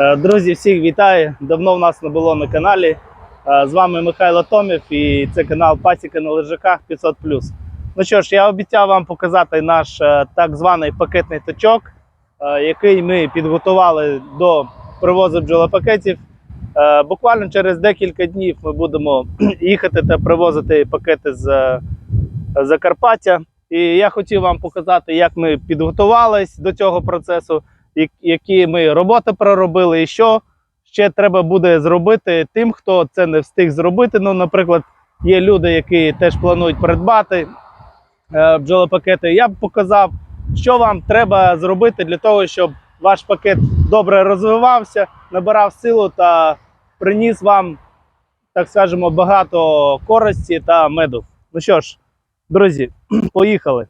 Е, Друзі, всіх вітаю! Давно в нас не було на каналі. Е, З вами Михайло Томів і це канал Пасіка на лежаках 500. Ну що ж, я обіцяв вам показати наш е, так званий пакетний точок, який ми підготували до привозу бджолопакетів. Буквально через декілька днів ми будемо їхати та привозити пакети з Закарпаття. І я хотів вам показати, як ми підготувались до цього процесу, які ми роботи проробили, і що ще треба буде зробити тим, хто це не встиг зробити. Ну, наприклад, є люди, які теж планують придбати е, бджолопакети. Я б показав, що вам треба зробити для того, щоб ваш пакет добре розвивався, набирав силу та приніс вам, так скажемо, багато користі та меду. Ну що ж, друзі, поїхали.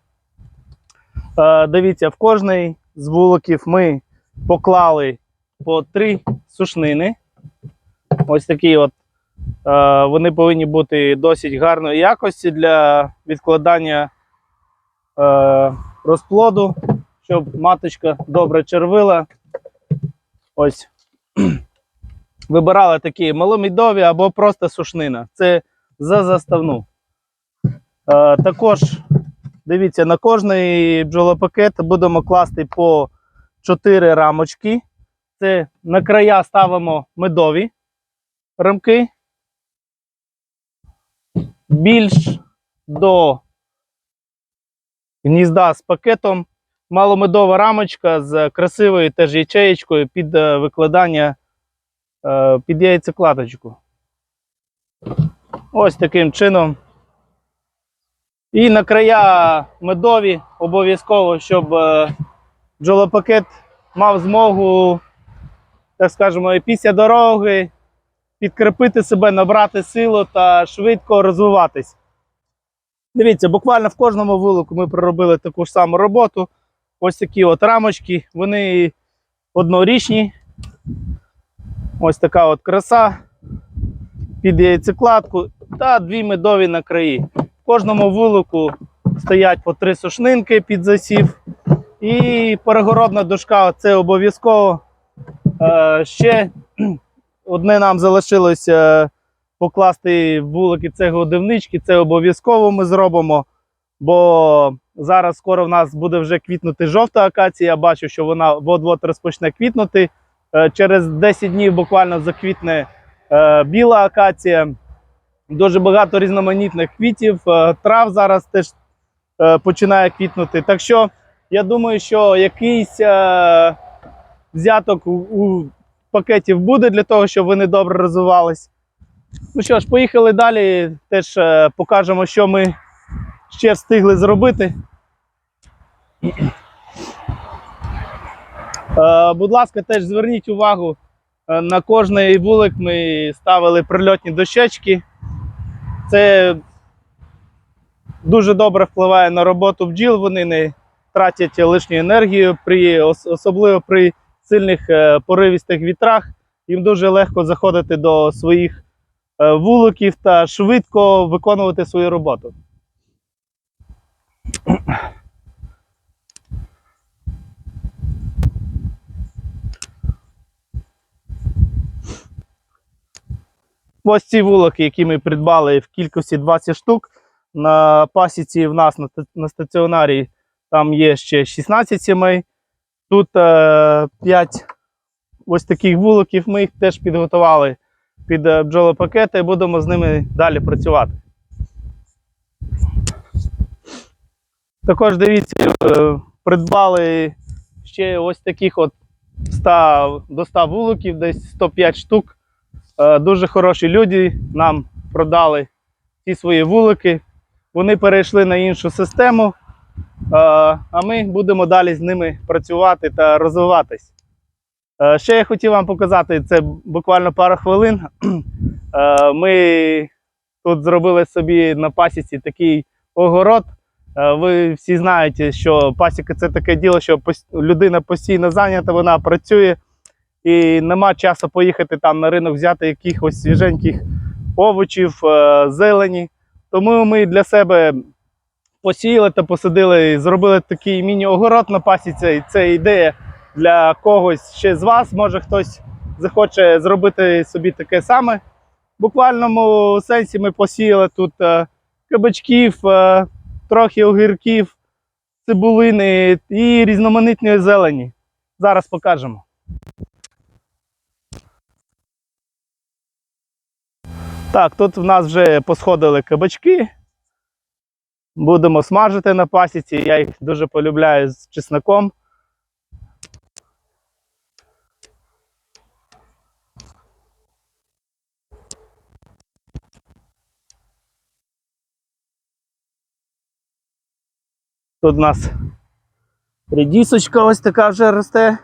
Е, дивіться, в кожний з вуликів ми поклали по три сушнини. Ось такі от. Е, вони повинні бути досить гарної якості для відкладання е, розплоду, щоб маточка добре червила. Ось. Вибирали такі маломідові або просто сушнина. Це за заставну. Е, також дивіться, на кожний бджолопакет будемо класти по 4 рамочки. Це на края ставимо медові рамки. Більш до гнізда з пакетом. Маломедова рамочка з красивою теж ячеєчкою під е, викладання е, під яйцекладочку. Ось таким чином. І на края медові обов'язково, щоб е, бджолопакет мав змогу, так скажемо, після дороги підкріпити себе, набрати силу та швидко розвиватись. Дивіться, буквально в кожному вулику ми проробили таку ж саму роботу. Ось такі от рамочки, вони однорічні. Ось така от краса під яйцекладку та дві медові на краї. Кожному вулику стоять по три сушнинки під засів. І перегородна дошка це обов'язково. Е, ще одне нам залишилось е, покласти вулики це годівнички. Це обов'язково ми зробимо. Бо зараз скоро в нас буде вже квітнути жовта акація. Я бачу, що вона от-от розпочне квітнути. Е, через 10 днів буквально заквітне біла акація. Дуже багато різноманітних квітів, е, трав зараз теж е, починає квітнути. Так що я думаю, що якийсь е, взяток у, пакетів буде для того, щоб вони добре розвивались. Ну що ж, поїхали далі. Теж покажемо, що ми ще встигли зробити. Будь ласка, теж зверніть увагу. На кожний вулик ми ставили прильотні дощечки. Це дуже добре впливає на роботу бджіл. Вони не тратять лишню енергію, при, особливо при сильних е, поривістих вітрах. Їм дуже легко заходити до своїх е, вуликів та швидко виконувати свою роботу. Ось ці вулики, які ми придбали в кількості 20 штук. На пасіці в нас на, на стаціонарі там є ще 16 сімей. Тут е, 5 ось таких вуликів. Ми їх теж підготували під е, бджолопакети і будемо з ними далі працювати. Також дивіться, е, придбали ще ось таких от 100, до 100 вуликів, десь 105 штук. Е, Дуже хороші люди нам продали ці свої вулики. Вони перейшли на іншу систему, е, а ми будемо далі з ними працювати та розвиватись. Е, Ще я хотів вам показати це буквально пару хвилин. Ми тут зробили собі на пасіці такий огород. Ви всі знаєте, що пасіка це таке діло, що людина постійно зайнята, вона працює і нема часу поїхати там на ринок взяти якихось свіженьких овочів, е, зелені. Тому ми для себе посіяли та посадили, зробили такий міні-огород на пасіці. І це ідея для когось ще з вас. Може хтось захоче зробити собі таке саме. В буквальному сенсі ми посіяли тут е, кабачків, е, трохи огірків, цибулини і різноманітної зелені. Зараз покажемо. Так, тут в нас вже посходили кабачки. Будемо смажити на пасіці. Я їх дуже полюбляю з чесноком. Тут у нас редісочка ось така вже росте.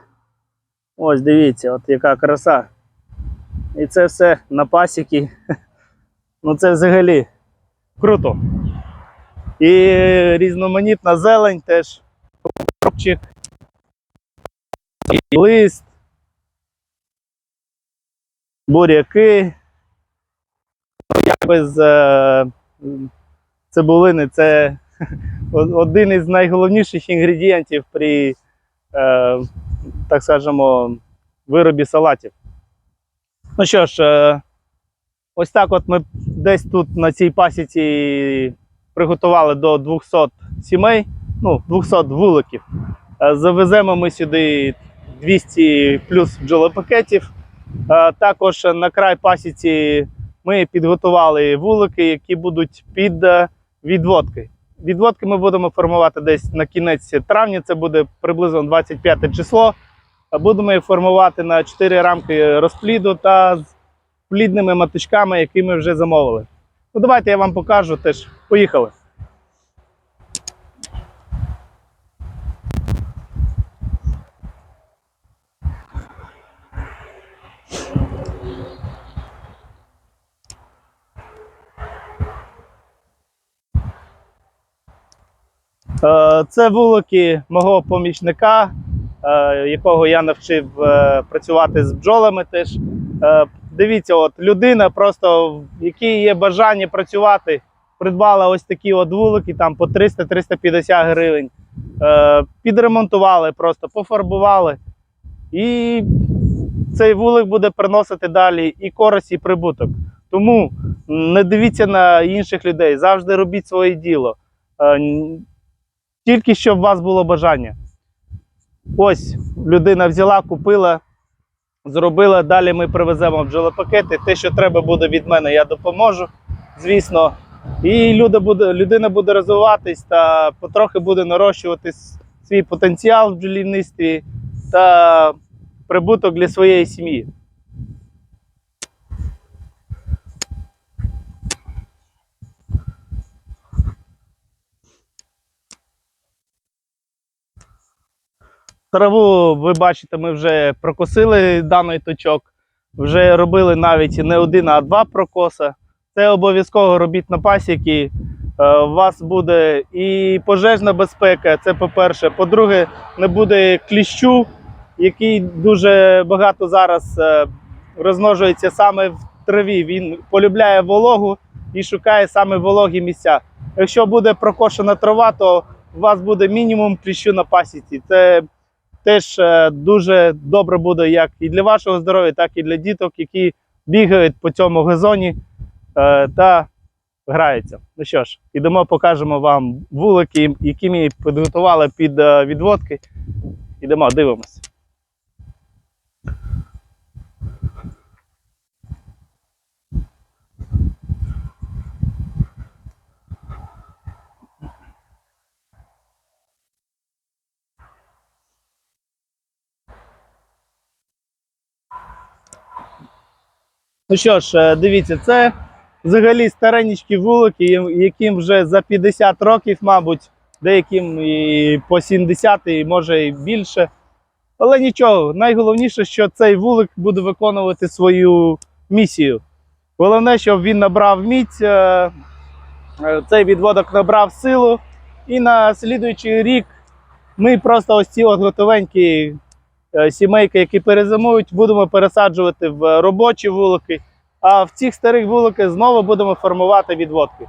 Ось дивіться, от яка краса. І це все на пасіки. Ну це взагалі круто. І різноманітна зелень теж. Кропчик, лист, буряки. Як без е, цибулини це один із найголовніших інгредієнтів при, е, так скажемо, виробі салатів. Ну що ж, е, ось так от ми десь тут на цій пасіці приготували до 200 сімей, ну, 200 вуликів. Е, Завеземо ми сюди 200 плюс бджолопакетів. Е, Також на край пасіці ми підготували вулики, які будуть під е, відводки. Відводки ми будемо формувати десь на кінець травня, це буде приблизно 25 число. Будемо їх формувати на 4 рамки розпліду та плідними маточками, які ми вже замовили. Ну, давайте я вам покажу теж. Поїхали. Е, Це вулики мого помічника, е, якого я навчив е, працювати з бджолами теж. Дивіться, от людина, просто в якій є бажання працювати, придбала ось такі от вулики там по 300-350 гривень. Е, Підремонтували, просто пофарбували. І цей вулик буде приносити далі і користь, і прибуток. Тому не дивіться на інших людей, завжди робіть своє діло. Е, Тільки щоб у вас було бажання. Ось людина взяла, купила, зробила. Далі ми привеземо бджолопакети. Те, що треба буде від мене, я допоможу, звісно. І люди буде, людина буде розвиватись та потрохи буде нарощувати свій потенціал в бджолівництві та прибуток для своєї сім'ї. Траву, ви бачите, ми вже прокосили даний точок. Вже робили навіть не один, а два прокоса. Це обов'язково робіть на пасіки. Е, У вас буде і пожежна безпека, це по-перше. По-друге, не буде кліщу, який дуже багато зараз е, розмножується саме в траві. Він полюбляє вологу і шукає саме вологі місця. Якщо буде прокошена трава, то у вас буде мінімум кліщу на пасіці. Це теж е, дуже добре буде як і для вашого здоров'я, так і для діток, які бігають по цьому газоні е, та граються. Ну що ж, ідемо, покажемо вам вулики, які ми підготували під е, відводки. Ідемо, дивимося. Ну що ж, е, дивіться, це взагалі старенічкі вулики, яким вже за 50 років, мабуть, деяким і по 70, і може і більше. Але нічого, найголовніше, що цей вулик буде виконувати свою місію. Головне, щоб він набрав міць, е, е, цей відводок набрав силу, і на слідуючий рік ми просто ось ці от готовенькі сімейки, які перезимують, будемо пересаджувати в робочі вулики. А в цих старих вуликах знову будемо формувати відводки.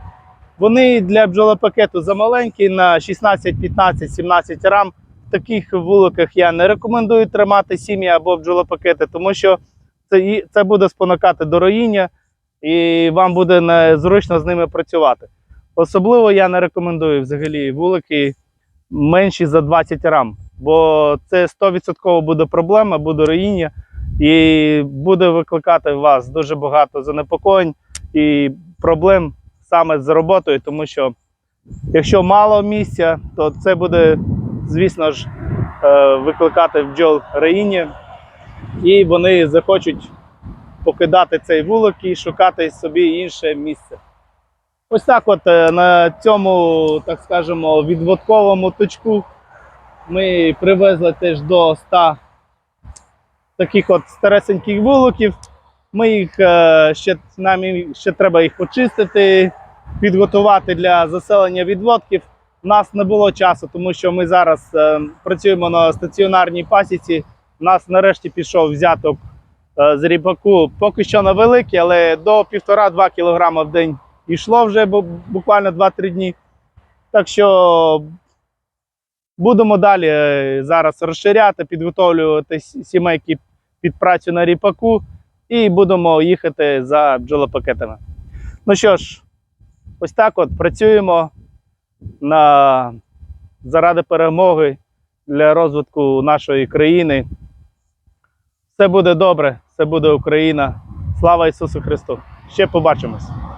Вони для бджолопакету замаленькі на 16, 15, 17 рам. В таких вуликах я не рекомендую тримати сім'ї або бджолопакети, тому що це, це буде спонукати до роїння, і вам буде незручно з ними працювати. Особливо я не рекомендую взагалі вулики менші за 20 рам, бо це 100% буде проблема, буде роїння, і буде викликати вас дуже багато занепокоєнь і проблем саме з роботою, тому що якщо мало місця, то це буде, звісно ж, е, викликати бджол роїння, і вони захочуть покидати цей вулик і шукати собі інше місце. Ось так, от е, на цьому, так скажемо, відводковому точку ми привезли теж до 100 таких от старесеньких вуликів. Ми їх е, ще нам ще треба їх почистити, підготувати для заселення відводків. У нас не було часу, тому що ми зараз е, працюємо на стаціонарній пасіці. У нас нарешті пішов взяток з ріпаку. Поки що на великий, але до 1,5-2 кг в день йшло вже буквально 2-3 дні. Так що будемо далі е, зараз розширяти, підготовлювати сімейки під працю на ріпаку і будемо їхати за бджолопакетами. Ну що ж, ось так от працюємо на, заради перемоги для розвитку нашої країни. Все буде добре, все буде Україна. Слава Ісусу Христу! Ще побачимось!